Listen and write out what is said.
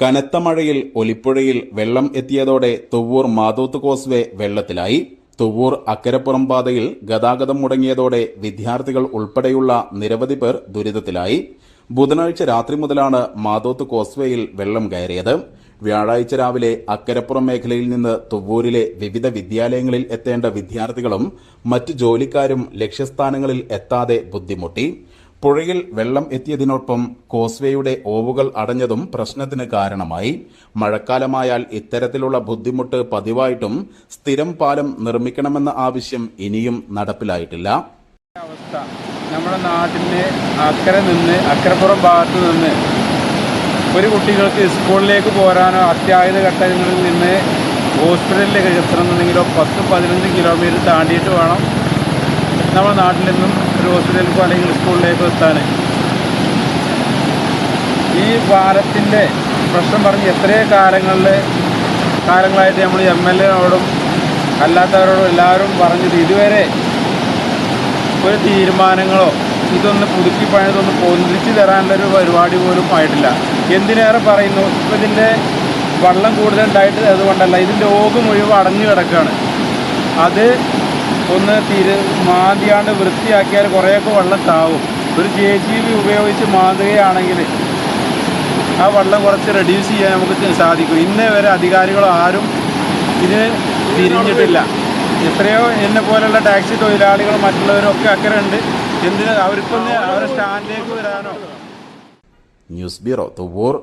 കനത്ത മഴയിൽ ഒലിപ്പുഴയിൽ വെള്ളം എത്തിയതോടെ തുവ്വൂർ മാതൂത്ത് കോസ്വേ വെള്ളത്തിലായി. തുവ്വൂർ അക്കരപ്പുറം പാതയിൽ ഗതാഗതം മുടങ്ങിയതോടെ വിദ്യാർത്ഥികൾ ഉൾപ്പെടെയുള്ള നിരവധി പേർ ദുരിതത്തിലായി. ബുധനാഴ്ച രാത്രി മുതലാണ് മാതോത്ത് കോസ്വേയിൽ വെള്ളം കയറിയത്. വ്യാഴാഴ്ച രാവിലെ അക്കരപ്പുറം മേഖലയിൽ നിന്ന് തുവ്വൂരിലെ വിവിധ വിദ്യാലയങ്ങളിൽ എത്തേണ്ട വിദ്യാർത്ഥികളും മറ്റ് ജോലിക്കാരും ലക്ഷ്യസ്ഥാനങ്ങളിൽ എത്താതെ ബുദ്ധിമുട്ടി. പുഴയിൽ വെള്ളം എത്തിയതിനൊപ്പം കോസ്വേയുടെ ഓവുകൾ അടഞ്ഞതും പ്രശ്നത്തിന് കാരണമായി. മഴക്കാലമായാൽ ഇത്തരത്തിലുള്ള ബുദ്ധിമുട്ട് പതിവായിട്ടും സ്ഥിരം പാലം നിർമ്മിക്കണമെന്ന ആവശ്യം ഇനിയും നടപ്പിലായിട്ടില്ല. അവസ്ഥ. നമ്മുടെ നാട്ടിന്റെ അക്കരെ നിന്ന് അക്കരപ്പുറം ഭാഗത്ത് നിന്ന് ഒരു കുട്ടികൾക്ക് സ്കൂളിലേക്ക് പോരാനോ അത്യാഹിത ഘട്ടങ്ങളിൽ നിന്ന് ഹോസ്പിറ്റലിലേക്ക് എത്തണമെന്നുണ്ടെങ്കിലോ പത്ത് പതിനഞ്ച് കിലോമീറ്റർ താണ്ടിയിട്ട് വേണം. നമ്മുടെ നാട്ടിൽ നിന്നും ഒരു ഹോസ്പിറ്റലിലേക്കോ അല്ലെങ്കിൽ സ്കൂളിലേക്കോ എത്താൻ. ഈ പാലത്തിന്റെ പ്രശ്നം പറഞ്ഞ് എത്രയോ കാലങ്ങളിൽ കാലങ്ങളായിട്ട് നമ്മൾ എം എൽ എനോടും അല്ലാത്തവരോടും എല്ലാവരും പറഞ്ഞത് ഇതുവരെ ഒരു തീരുമാനങ്ങളോ ഇതൊന്ന് പുതുക്കി പണിതൊന്ന് പൊന്തിച്ച് തരാനുള്ളൊരു പരിപാടി പോലും ആയിട്ടില്ല. എന്തിനേറെ പറയുന്നു? ഇപ്പം ഇതിന്റെ വെള്ളം കൂടുതലുണ്ടായിട്ട് അതുകൊണ്ടല്ല. ഇതിന്റെ ഓഗ് മുഴുവൻ അടഞ്ഞു കിടക്കുകയാണ്. അത് ഒന്ന് തിര് മാന്തിയാണ്ട് വൃത്തിയാക്കിയാൽ കുറേയൊക്കെ വെള്ളം താവും ഒരു ജെ സി ബി ഉപയോഗിച്ച് മാന്തുകയാണെങ്കിൽ ആ വെള്ളം കുറച്ച് റെഡ്യൂസ് ചെയ്യാൻ നമുക്ക് സാധിക്കും. ഇന്നേ വരെ അധികാരികൾ ആരും ഇതിന് തിരിഞ്ഞിട്ടില്ല. എത്രയോ എന്നെ പോലുള്ള ടാക്സി തൊഴിലാളികളും മറ്റുള്ളവരൊക്കെ അക്കരെ ഉണ്ട് എന്തിന് അവർക്കൊന്ന് അവരുടെ സ്റ്റാൻഡിലേക്ക് വരാനോ? News bureau Thuvvur.